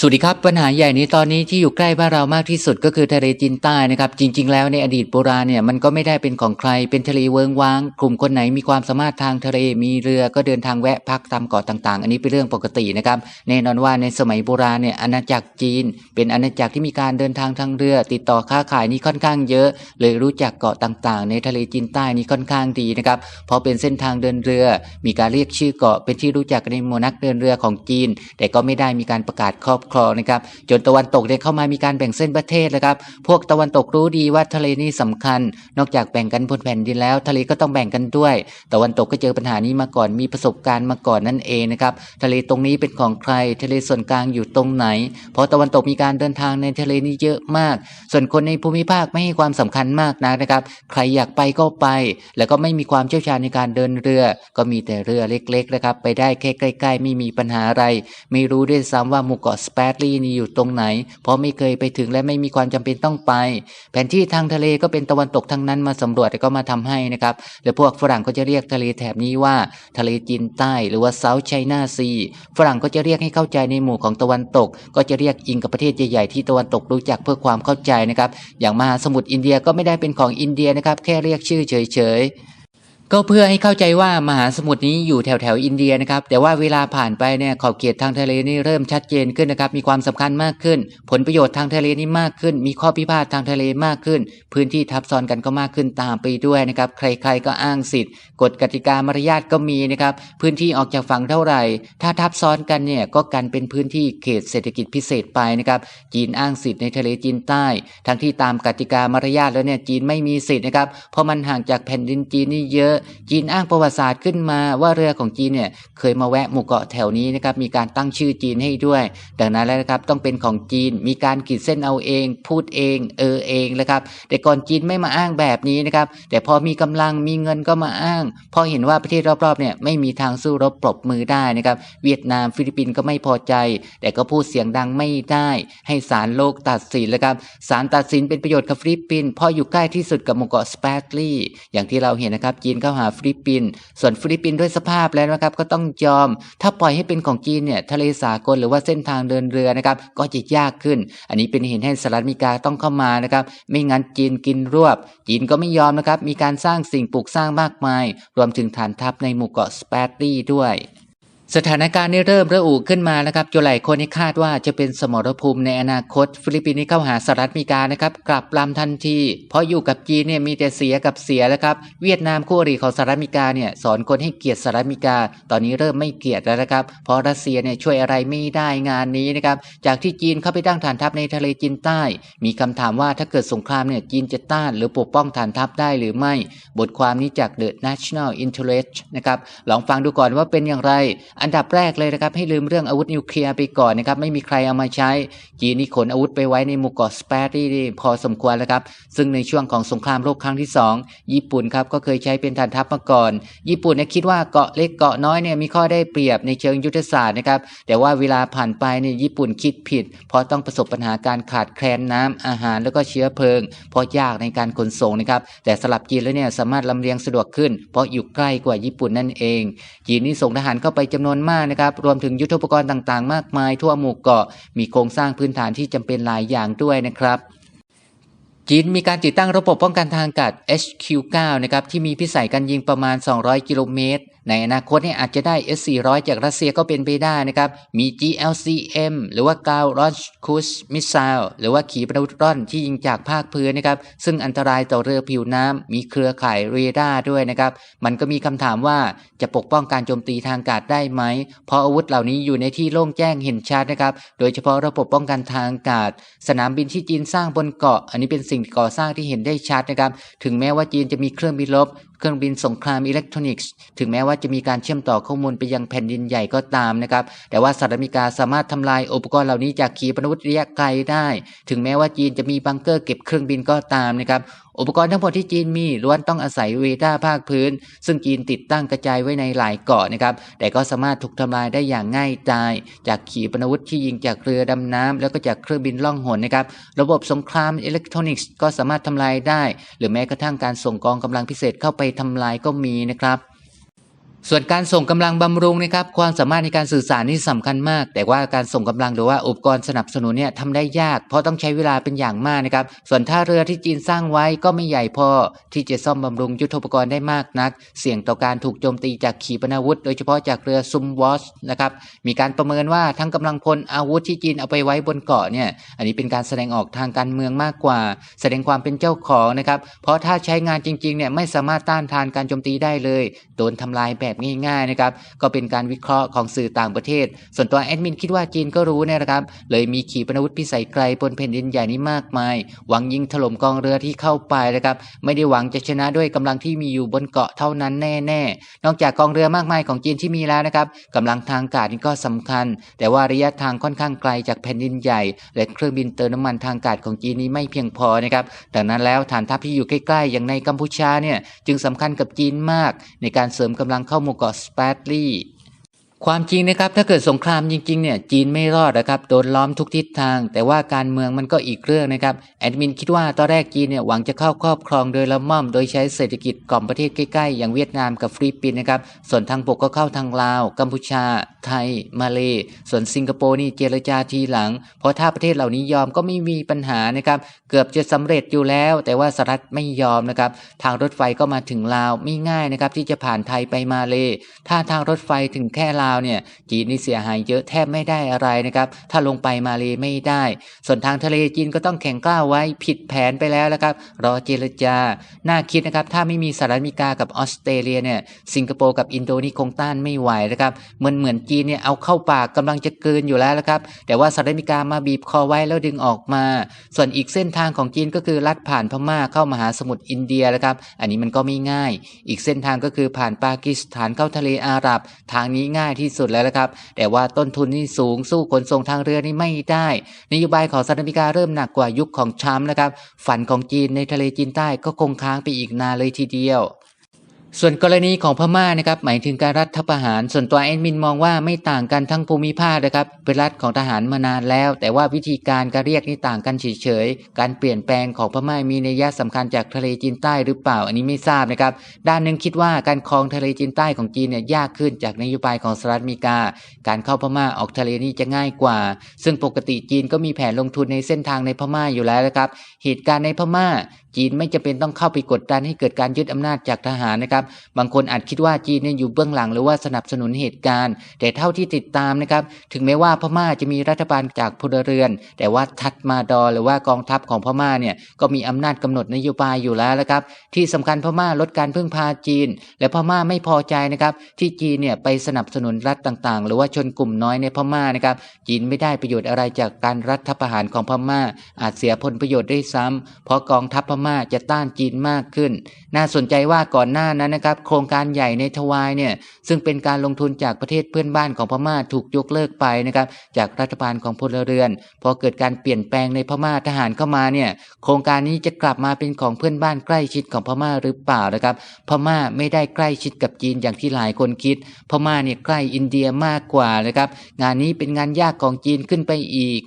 สวัสดีครับปัญหาใหญ่ในตอนนี้ที่อยู่ใกล้บ้านเรามากที่สุดก็คือทะเลจีนใต้นะครับ จริง ๆ แล้วในอดีตโบราณเนี่ยมันก็ไม่ได้เป็นของใครเป็นทะเลเวิงว้าง กลุ่มคนไหนมีความสามารถทางทะเลมีเรือก็เดินทางแวะพักตามเกาะต่างๆ อันนี้เป็นเรื่องปกตินะครับแน่นอนว่าในสมัยโบราณเนี่ยอาณาจักรจีน เป็นอาณาจักรที่มีการเดินทางทางเรือ ติดต่อค้าขายนี่ค่อนข้างเยอะ เลยรู้จักเกาะต่างๆ ในทะเลจีนใต้นี่ค่อนข้างดีนะครับเพราะเป็นเส้นทางเดินเรือ มีการเรียกชื่อเกาะเป็นที่รู้จักในหมู่นักเดินเรือของจีน แต่ก็ไม่ได้มีการประกาศครอบครองนะครับจนตะวันตกเนี่ยเข้ามามีการแบ่งเส้นประเทศแล้วครับ พวกตะวันตกรู้ดีว่าทะเลนี่สำคัญ นอกจากแบ่งกันบนแผ่นดินแล้ว ทะเลก็ต้องแบ่งกันด้วย ตะวันตกก็เจอปัญหานี้มาก่อนมีประสบการณ์มาก่อนนั่นเองนะครับทะเลตรงนี้เป็นของใคร ทะเลส่วนกลางอยู่ตรงไหน เพราะตะวันตกมีการเดินทางในทะเลนี้เยอะมาก ส่วนคนในภูมิภาคไม่ให้ความสำคัญมากนักนะครับ ใครอยากไปก็ไป แล้วก็ไม่มีความเชี่ยวชาญในการเดินเรือ ก็มีแต่เรือเล็กๆนะครับ ไปได้แค่ใกล้ ๆ ไม่มีปัญหาอะไร ไม่รู้ด้วยซ้ำว่าหมู่เกาะสเปรดลีนี่อยู่ตรงไหน เพราะไม่เคยไปถึงและไม่มีความจำเป็นต้องไป แผนที่ทางทะเลก็เป็นตะวันตกทั้งนั้นมาสำรวจแล้วก็มาทำให้นะครับและพวกฝรั่งก็จะเรียกทะเลแถบนี้ว่า ทะเลจีนใต้หรือว่า South China Sea ฝรั่งก็จะเรียกให้เข้าใจในหมู่ของตะวันตก ก็จะเรียกอิงกับประเทศใหญ่ๆที่ตะวันตกรู้จักเพื่อความเข้าใจนะครับ อย่างมหาสมุทรอินเดียก็ไม่ได้เป็นของอินเดียนะครับ แค่เรียกชื่อเฉยๆ ก็เพื่อให้เข้าใจว่ามหาสมุทรนี้อยู่แถวแถวอินเดียนะครับ แต่ว่าเวลาผ่านไปเนี่ยขอบเขตทางทะเลนี่เริ่มชัดเจนขึ้นนะครับ มีความสำคัญมากขึ้น ผลประโยชน์ทางทะเลนี่มากขึ้น มีข้อพิพาททางทะเลมากขึ้น พื้นที่ทับซ้อนกันก็มากขึ้นตามไปด้วยนะครับ ใคร ๆ ก็อ้างสิทธิ์กฎกติกามารยาทก็มีนะครับ พื้นที่ออกจากฝั่งเท่าไหร่ ถ้าทับซ้อนกันเนี่ยก็กันเป็นพื้นที่เขตเศรษฐกิจพิเศษไปนะครับ จีนอ้างสิทธิ์ในทะเลจีนใต้ ทั้งที่ตามกติกามารยาทแล้วเนี่ยจีนไม่มีสิทธิ์นะครับ เพราะมันห่างจากแผ่นดินจีนนี่เยอะจีนอ้างประวัติศาสตร์ขึ้นมาว่าเรือของจีนเนี่ยเคยมาแวะหมู่เกาะแถวนี้นะครับมีการตั้งชื่อจีนให้ด้วย ดังนั้นแล้วนะครับต้องเป็นของจีนมีการขีดเส้นเอาเอง พูดเองเออเองนะครับแต่ก่อนจีนไม่มาอ้างแบบนี้นะครับแต่พอมีกำลังมีเงินก็มาอ้าง พอเห็นว่าประเทศรอบๆเนี่ยไม่มีทางสู้รบปรบมือได้นะครับเวียดนามฟิลิปปินส์ก็ไม่พอใจ แต่ก็พูดเสียงดังไม่ได้ ให้ศาลโลกตัดสินแล้วครับศาลตัดสินเป็นประโยชน์กับฟิลิปปินส์พราะอยู่ใกล้ที่สุดกับหมู่เกาะสเปตลีอย่างที่เราเห็นนะครับจีนเข้าหาฟิลิปปินส์ส่วนฟิลิปปินส์ด้วยสภาพแล้วนะครับก็ต้องยอม ถ้าปล่อยให้เป็นของจีนเนี่ยทะเลสากลหรือว่าเส้นทางเดินเรือนะครับก็จะยากขึ้น อันนี้เป็นเหตุให้สหรัฐอเมริกาต้องเข้ามานะครับไม่งั้นจีนกินรวบ จีนก็ไม่ยอมนะครับมีการสร้างสิ่งปลูกสร้างมากมาย รวมถึงฐานทัพในหมู่เกาะสเปตตี้ด้วย สถานการณ์ได้เริ่มระอุขึ้นมานะครับจนหลายคนนี่คาดว่าจะเป็นสมรภูมิในอนาคต ฟิลิปปินส์เข้าหาสหรัฐอเมริกานะครับกลับลำทันที เพราะอยู่กับจีนเนี่ยมีแต่เสียกับเสียแล้วครับเวียดนามคู่อริของสหรัฐอเมริกาเนี่ยสอนคนให้เกลียดสหรัฐอเมริกา ตอนนี้เริ่มไม่เกลียดแล้วนะครับเพราะรัสเซียเนี่ยช่วยอะไรไม่ได้งานนี้นะครับจากที่จีนเข้าไปตั้งฐานทัพในทะเลจีนใต้ มีคำถามว่าถ้าเกิดสงครามเนี่ยจีนจะต้านหรือปกป้องฐานทัพได้หรือไม่ บทความนี้จาก The National Interest นะครับลองฟังดูก่อนว่าเป็นอย่างไรอันดับแรกเลยนะครับให้ลืมเรื่องอาวุธนิวเคลียร์ไปก่อนนะครับไม่มีใครเอามาใช้ จีนนี่ขนอาวุธไปไว้ในหมู่เกาะสเปรตี้พอสมควรแล้วครับ ซึ่งในช่วงของสงครามโลกครั้งที่ 2 ญี่ปุ่นครับก็เคยใช้เป็นฐานทัพมาก่อน ญี่ปุ่นเนี่ยคิดว่าเกาะเล็กเกาะน้อยเนี่ยมีข้อได้เปรียบในเชิงยุทธศาสตร์นะครับแต่ว่าเวลาผ่านไปเนี่ยญี่ปุ่นคิดผิด เพราะต้องประสบปัญหาการขาดแคลนน้ำอาหารแล้วก็เชื้อเพลิง เพราะยากในการขนส่งนะครับแต่สลับจีนแล้วเนี่ยสามารถลำเลียงสะดวกขึ้น เพราะอยู่ใกล้กว่าญี่ปุ่นนั่นเอง จีนนี่ส่งทหารเข้าไปจำนวนมากนะครับ รวมถึงยุทธปกรณ์ต่างๆ มากมายทั่วหมู่เกาะ มีโครงสร้างพื้นฐานที่จำเป็นหลายอย่างด้วยนะครับจีนมีการติดตั้งระบบป้องกันทางอากาศ HQ9 นะครับที่มีพิสัยการยิงประมาณ 200 กิโลเมตร ในอนาคตเนี่ยอาจจะได้ S400 จากรัสเซียก็เป็นไปได้นะครับ มี GLCM หรือว่า g a l r o n c Cruise Missile หรือว่าขีปนาวุธร่อนที่ยิงจากภาคพื้นนะครับ ซึ่งอันตรายต่อเรือผิวน้ำ มีเครือข่ายเรดาร์ด้วยนะครับ มันก็มีคำถามว่าจะปกป้องการโจมตีทางอากาศได้ไหม เพราะอาวุธเหล่านี้อยู่ในที่โล่งแจ้งเห็นชัดนะครับ โดยเฉพาะระบบป้องกันทางอากาศ สนามบินที่จีนสร้างบนเกาะ อันนี้เป็นสิ่งก่อสร้างที่เห็นได้ชัดนะครับ ถึงแม้ว่าจีนจะมีเครื่องบินรบ เครื่องบินสงครามอิเล็กทรอนิกส์ถึงแม้ว่าจะมีการเชื่อมต่อข้อมูลไปยังแผ่นดินใหญ่ก็ตามนะครับ แต่ว่าสหรัฐอเมริกาสามารถทำลายอุปกรณ์เหล่านี้จากขีปนาวุธระยะไกลได้ ถึงแม้ว่าจีนจะมีบังเกอร์เก็บเครื่องบินก็ตามนะครับ อุปกรณ์ทั้งหมดที่จีนมีล้วนต้องอาศัยเวดาภาคพื้น ซึ่งจีนติดตั้งกระจายไว้ในหลายเกาะนะครับ แต่ก็สามารถถูกทำลายได้อย่างง่ายดาย จากขีปนาวุธที่ยิงจากเรือดำน้ำแล้วก็จากเครื่องบินล่องหนนะครับ ระบบสงครามอิเล็กทรอนิกส์ก็สามารถทำลายได้ หรือแม้กระทั่งการส่งกองกำลังพิเศษเข้าไปทำลายก็มีนะครับ ส่วนการส่งกำลังบำรุงนะครับความสามารถในการสื่อสารนี่สำคัญมาก แต่ว่าการส่งกำลังหรือว่าอุปกรณ์สนับสนุนเนี่ยทำได้ยากเพราะต้องใช้เวลาเป็นอย่างมากนะครับส่วนท่าเรือที่จีนสร้างไว้ก็ไม่ใหญ่พอที่จะซ่อมบำรุงยุทโธปกรณ์ได้มากนัก เสี่ยงต่อการถูกโจมตีจากขีปนาวุธ โดยเฉพาะจากเรือซุมวอสนะครับมีการประเมินว่าทั้งกำลังพลอาวุธที่จีนเอาไปไว้บนเกาะเนี่ยอันนี้เป็นการแสดงออกทางการเมืองมากกว่า แสดงความเป็นเจ้าของนะครับเพราะถ้าใช้งานจริงๆเนี่ยไม่สามารถต้านทานการโจมตีได้เลย โดนทำลายแบบง่ายๆนะครับก็เป็นการวิเคราะห์ของสื่อต่างประเทศ ส่วนตัวแอดมินคิดว่าจีนก็รู้นะครับ เลยมีขีปนาวุธพิสัยไกลบนแผ่นดินใหญ่นี้มากมาย หวังยิงถล่มกองเรือที่เข้าไปนะครับ ไม่ได้หวังจะชนะด้วยกำลังที่มีอยู่บนเกาะเท่านั้นแน่ๆ นอกจากกองเรือมากมายของจีนที่มีแล้วนะครับกำลังทางอากาศนี่ก็สำคัญ แต่ว่าระยะทางค่อนข้างไกลจากแผ่นดินใหญ่ และเครื่องบินเติมน้ำมันทางอากาศของจีนนี้ไม่เพียงพอนะครับดังนั้นแล้วฐานทัพที่อยู่ใกล้ๆ อย่างในกัมพูชาเนี่ยจึงสำคัญกับจีนมาก ในการเสริมกำลังเข้าหมู่เกาะสเปตลี่ ความจริงนะครับถ้าเกิดสงครามจริงๆเนี่ยจีนไม่รอดนะครับโดนล้อมทุกทิศทาง แต่ว่าการเมืองมันก็อีกเรื่องนะครับแอดมินคิดว่าตอนแรกจีนเนี่ยหวังจะเข้าครอบครองโดยละม่อม โดยใช้เศรษฐกิจกล่อมประเทศใกล้ๆ อย่างเวียดนามกับฟิลิปปินส์นะครับส่วนทางบกก็เข้าทางลาว กัมพูชา ไทย มาเลส่วนสิงคโปร์นี่เจรจาทีหลัง เพราะถ้าประเทศเหล่านี้ยอมก็ไม่มีปัญหานะครับเกือบจะสำเร็จอยู่แล้ว แต่ว่าสหรัฐไม่ยอมนะครับทางรถไฟก็มาถึงลาวไม่ง่ายนะครับที่จะผ่านไทยไปมาเลถ้าทางรถไฟถึงแค่ลาวเนี่ยจีนนี่เสียหายเยอะแทบไม่ได้อะไรนะครับ ถ้าลงไปมาเลไม่ได้ ส่วนทางทะเลจีนก็ต้องแข่งกล้าวไว้ผิดแผนไปแล้วนะครับ รอเจรจา น่าคิดนะครับ ถ้าไม่มีสหรัฐอเมริกากับออสเตรเลียเนี่ยสิงคโปร์กับอินโดนีคงต้านไม่ไหวนะครับเหมือนเหมือนจีนเนี่ยเอาเข้าปากกำลังจะเกินอยู่แล้วนะครับ แต่ว่าสหรัฐอเมริกามาบีบคอไว้แล้วดึงออกมา ส่วนอีกเส้นทางของจีนก็คือลัดผ่านพม่าเข้ามหาสมุทรอินเดียนะครับ อันนี้มันก็ไม่ง่าย อีกเส้นทางก็คือผ่านปากีสถานเข้าทะเลอาหรับ ทางนี้ง่ายที่สุดแล้วนะครับ แต่ว่าต้นทุนนี่สูงสู้ขนส่งทางเรือนี่ไม่ได้ นโยบายของสหรัฐอเมริกาเริ่มหนักกว่ายุคของทรัมป์นะครับ ฝันของจีนในทะเลจีนใต้ก็คงค้างไปอีกนานเลยทีเดียว ส่วนกรณีของพม่านะครับหมายถึงการรัฐประหาร ส่วนตัวแอดมินมองว่าไม่ต่างกันทั้งภูมิภาคนะครับเป็นรัฐของทหารมานานแล้ว แต่ว่าวิธีการการเรียกนี่ต่างกันเฉยๆการเปลี่ยนแปลงของพม่ามีนัยยะสำคัญจากทะเลจีนใต้หรือเปล่า อันนี้ไม่ทราบนะครับด้านหนึ่งคิดว่าการครองทะเลจีนใต้ของจีนเนี่ยยากขึ้นจากนโยบายของสหรัฐอเมริกา การเข้าพม่าออกทะเลนี่จะง่ายกว่า ซึ่งปกติจีนก็มีแผนลงทุนในเส้นทางในพม่าอยู่แล้วนะครับเหตุการณ์ในพม่า จีนไม่จำเป็นต้องเข้าไปกดดันให้เกิดการยึดอำนาจจากทหารนะครับบางคนอาจคิดว่าจีนเนี่ยอยู่เบื้องหลังหรือว่าสนับสนุนเหตุการณ์ แต่เท่าที่ติดตามนะครับ ถึงแม้ว่าพม่าจะมีรัฐบาลจากพลเรือน แต่ว่าทัดมาดอหรือว่ากองทัพของพม่าเนี่ยก็มีอำนาจกำหนดนโยบายอยู่แล้วนะครับ ที่สำคัญพม่าลดการพึ่งพาจีน และพม่าไม่พอใจนะครับ ที่จีนเนี่ยไปสนับสนุนรัฐต่างๆ หรือว่าชนกลุ่มน้อยในพม่านะครับ จีนไม่ได้ประโยชน์อะไรจากการรัฐประหารของพม่า อาจเสียผลประโยชน์ด้วยซ้ำเพราะกองทัพพม่าจะต้านจีนมากขึ้น น่าสนใจว่าก่อนหน้านั้นนะครับ โครงการใหญ่ในทวายเนี่ยซึ่งเป็นการลงทุนจากประเทศเพื่อนบ้านของพม่าถูกยกเลิกไปนะครับจากรัฐบาลของพลเรือน พอเกิดการเปลี่ยนแปลงในพม่าทหารเข้ามาเนี่ยโครงการนี้จะกลับมาเป็นของเพื่อนบ้านใกล้ชิดของพม่าหรือเปล่านะครับ พม่าไม่ได้ใกล้ชิดกับจีนอย่างที่หลายคนคิด พม่าเนี่ยใกล้อินเดียมากกว่านะครับงานนี้เป็นงานยากของจีนขึ้นไปอีก